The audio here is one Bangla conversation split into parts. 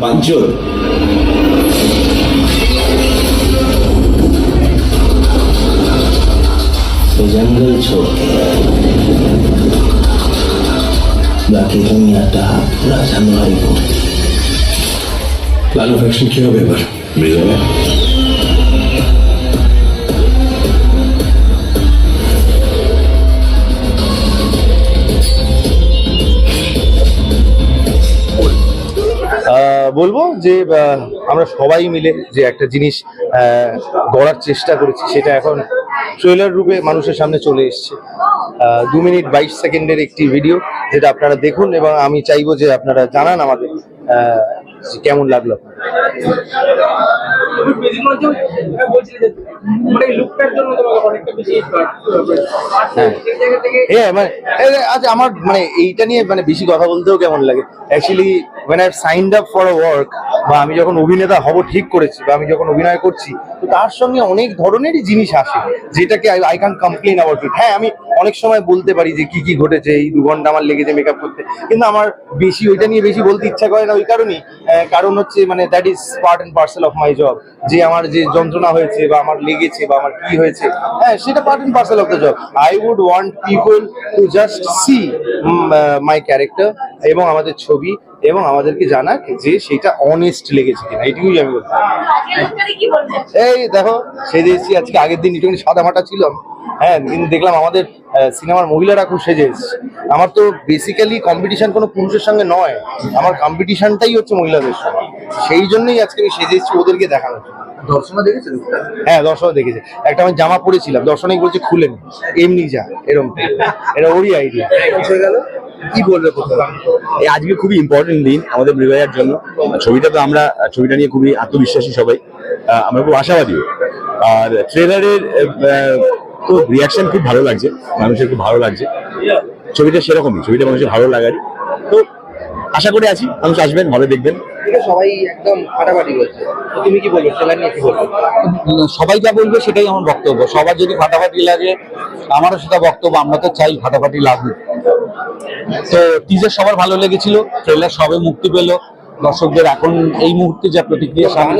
পাঁচজন तो जंगल छोड़ বাকি দুনিয়াটা পুরা জানুয়ারি প্ল্যান অফ অ্যাকশন কি হবে এবার মৃগয়া বলব যে আমরা সবাই মিলে যে একটা জিনিস গড়ার চেষ্টা করেছি, সেটা এখন ট্রেলার রূপে মানুষের সামনে চলে এসছে। দু মিনিট বাইশ সেকেন্ডের একটি ভিডিও যেটা আপনারা দেখুন এবং আমি চাইব যে আপনারা জানান আমাদের কেমন লাগল আচ্ছা আমার মানে এইটা নিয়ে মানে বেশি কথা বলতেও কেমন লাগে? Actually I've signed up for a work বা আমি যখন অভিনেতা হব ঠিক করেছি বা আমি যখন অভিনয় করছি তো তার সঙ্গে অনেক ধরনেরই জিনিস আসে যেটাকে I can complain about it হ্যাঁ আমি অনেক সময় বলতে পারি যে কি কি ঘটেছে, এই দু ঘণ্টা আমার লেগেছে মেকআপ করতে। কিন্তু আমার বেশি ওইটা নিয়ে বেশি বলতে ইচ্ছা করে না ওই কারণেই। কারণ হচ্ছে মানে that is part and parcel of my job যে আমার যে যন্ত্রণা হয়েছে বা আমার লেগেছে বা আমার কি হয়েছে হ্যাঁ সেটা part and parcel of the job I would want people to just see my character এবং আমাদের ছবি এবং আমাদেরকে জানাক যে সেটা অনেস্ট লেগেছে কিনা। এইটুকুই আমি বলতে এই দেখো, সেজে এসেছি, আজকে আগের দিন একটুখানি সাদা মাটা ছিলাম হ্যাঁ কিন্তু দেখলাম আমাদের সিনেমার মহিলারা খুব সেজে এসছে। আমার তো বেসিক্যালি কম্পিটিশন কোনো পুরুষের সঙ্গে নয়। আমার কম্পিটিশনটাই হচ্ছে মহিলাদের সঙ্গে সেই জন্যই আজকে আমি সেজে এসেছি ওদেরকে দেখানোর জন্য। দর্শনা দেখেছেন? হ্যাঁ দেখেছে। একটা আমি জামা পরেছিলাম। দর্শনেই বলছে খুলেন। এমনি যা এরকম এটা ওরই আইডিয়া গেল? কি বলবে এই আজকে খুবই ইম্পর্টেন্ট দিন আমাদের মৃগয়ার জন্য। ছবিটা তো আমরা ছবিটা নিয়ে খুবই আত্মবিশ্বাসী সবাই। আহ, আমরা খুব আশাবাদী। আর ট্রেলারের তো রিয়াকশন খুব ভালো লাগছে মানুষের খুব ভালো লাগছে। ছবিটা সেরকমই ছবিটা মানুষের ভালো লাগারই তো আশা করে আছি মানুষ আসবেন ভালো দেখবেন। সবাই একদম ফাটাফাটি বলছে তুমি কি বলবে ট্রেলার নিয়ে কি বলবে? সবাই যা বলবে সেটাই আমার বক্তব্য। সবার যদি ফাটাফাটি লাগে আমারও সেটা বক্তব্য আমরা তো চাই ফাটাফাটি লাগুক। তো টিজার সবার ভালো লেগেছিল ট্রেলার সবে মুক্তি পেল। দর্শকদের এখন এই মুহূর্তে যা প্রতিক্রিয়া সামনে।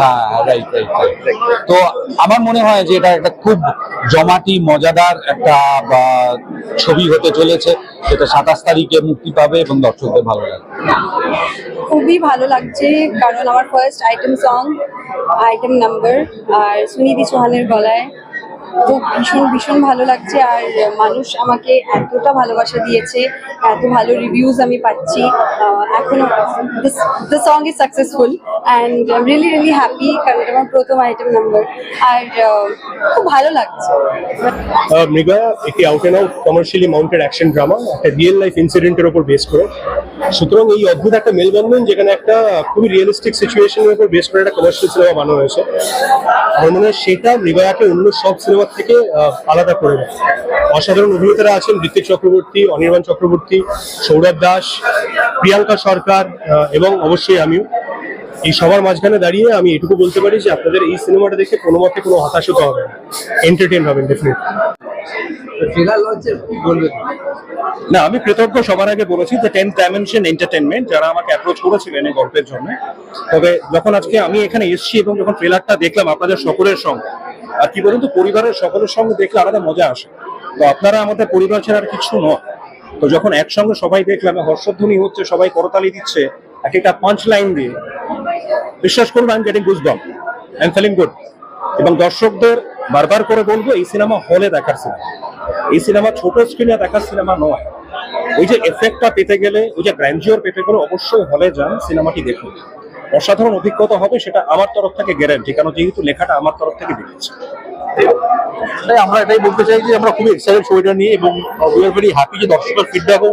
হ্যাঁ রাইট রাইট তো আমার মনে হয় যে এটা একটা খুব জমাটি মজাদার একটা বা, ছবি হতে চলেছে। সেটা সাতাশ তারিখে মুক্তি পাবে এবং দর্শকদের ভালো লাগবে। খুবই ভালো লাগছে কারণ আমার first item song item number আর সুনিধি চৌহানের গলায়। তো ভীষণ ভীষণ ভালো লাগছে আর মানুষ আমাকে এতটা ভালোবাসা দিয়েছে, এত ভালো রিভিউজ আমি পাচ্ছি। এখনও the song is successful and really really happy কারণ এটা আমার প্রথম আইটেম নাম্বার আর খুব ভালো লাগছে। মৃগা একটি out and out commercially mounted action drama একটা রিয়েল লাইফ ইনসিডেন্টের উপর বেস করে। সুতরাং এই অদ্ভুত একটা মেলবন্ধন যেখানে একটা খুবই রিয়েলিস্টিক সিচুয়েশনের উপর বেস করে একটা কমার্শিয়াল সিনেমা বানানো হয়েছে। আমার মনে হয় সেটা মৃগয়াকে অন্য সব সিনেমার থেকে আলাদা করে দেয়। অসাধারণ অভিনেতারা আছেন, ঋত্বিক চক্রবর্তী, অনির্বাণ চক্রবর্তী, সৌরভ দাস, প্রিয়াঙ্কা সরকার এবং অবশ্যই আমিও। এই সবার মাঝখানে দাঁড়িয়ে আমি এটুকু বলতে পারি যে আপনাদের এই সিনেমাটা দেখে কোনো মতে কোনো হতাশ হতে হবে এন্টারটেন হবেন ডেফিনেটলি না আমি কৃতজ্ঞ সবার আগে বলেছি যে টেন ডাইমেনশন এন্টারটেনমেন্ট যারা আমাকে অ্যাপ্রোচ করেছিলেন এই গল্পের জন্য। তবে যখন আজকে আমি এখানে এসেছি এবং যখন ট্রেলারটা দেখলাম আপনাদের সকলের সঙ্গে আর কি বলুন তো পরিবারের সকলের সঙ্গে দেখলে আলাদা মজা আসে। তো আপনারা আমাদের পরিবার ছাড়া আর কিছু নয়। তো যখন একসঙ্গে সবাই দেখলাম হর্ষধ্বনি হচ্ছে সবাই করতালি দিচ্ছে এক একটা পাঁচ লাইন দিয়ে। বিশ্বাস করুন I am getting goosebumps I am feeling good এবং দর্শকদের বারবার করে বলব, এই সিনেমা হলে দেখার সিনেমা এই সিনেমা ছোট স্ক্রিনে দেখার সিনেমা নয়। ওই যে এফেক্টটা পেতে গেলে, ওই যে গ্র্যান্ডিওর পেতে গেলে অবশ্যই হলে যান, সিনেমাটি দেখুন। অসাধারণ অভিজ্ঞতা হবে, সেটা আমার তরফ থেকে গ্যারান্টি কারণ যেহেতু লেখাটা আমার তরফ থেকে তাই আমরা এটাই বলতে চাই যে আমরা খুবই এক্সাইটেড ছবিটা নিয়ে, এবং উই আর ভেরি হ্যাপি যে দর্শকের ফিডব্যাকও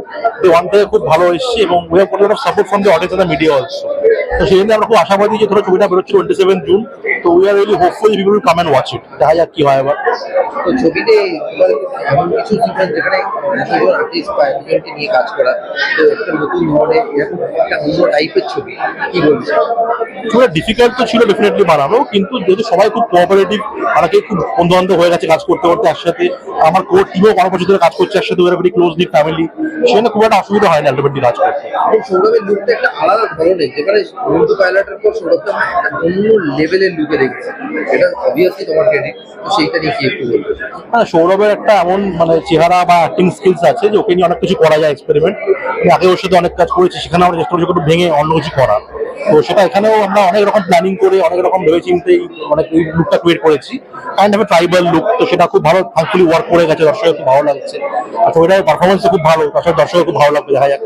ওয়ান থেকে খুব ভালো এসেছে, এবং we have support from audience the media also তো সেই জন্য আমরা খুব আশাবাদী যে ধরো ছবিটা বেরোচ্ছে টোয়েন্টি সেভেন জুন তো we are really hopeful people will come and watch it দেখা যাক কি হয় এবার তো ছবিতে এমন কিছু সিকোয়েন্স যেখানে দুজন আর্টিস্ট বা একজনকে নিয়ে কাজ করা তো একটা নতুন ধরনের এরকম একটা অন্য টাইপের ছবি কি বলছে খুব ডিফিকাল্ট তো ছিল ডেফিনেটলি বানানো কিন্তু যেহেতু সবাই খুব কোঅপারেটিভ অনেকে খুব বন্ধু বান্ধব হয়ে গেছে কাজ করতে করতে একসাথে আমার কোর টিমও অনেক বছর ধরে কাজ করছে একসাথে ওরা ভেরি ক্লোজলি ফ্যামিলি সেখানে খুব একটা অসুবিধা হয় না আলটিমেটলি কাজ করতে। সৌরভের লুকটা একটা আলাদা ধরনের যেখানে পাইলটের পর সৌরভটা একটা অন্য লেভেলের লুকে হ্যাঁ সৌরভের একটা এমন মানে চেহারা বা অ্যাক্টিং স্কিলস আছে যে ওকে নিয়ে অনেক কিছু করা যায় এক্সপেরিমেন্ট আমি আগে ওর সাথে অনেক কাজ করেছি, সেখানে আমরা চেষ্টা করছি একটু ভেঙে অন্য কিছু করার তো সেটা এখানেও আমরা অনেক রকম প্ল্যানিং করে, অনেক রকম ভেবে চিন্তে অনেক এই লুকটা ক্রিয়েট করেছি। কাইন্ড অফ ট্রাইবাল লুক তো সেটা খুব ভালো থ্যাঙ্কফুলি ওয়ার্ক করে গেছে, দর্শকের খুব ভালো লাগছে। আর ছবিটার পারফরমেন্স খুব ভালো তার সাথে দর্শকের খুব ভালো লাগবে, দেখা যাক।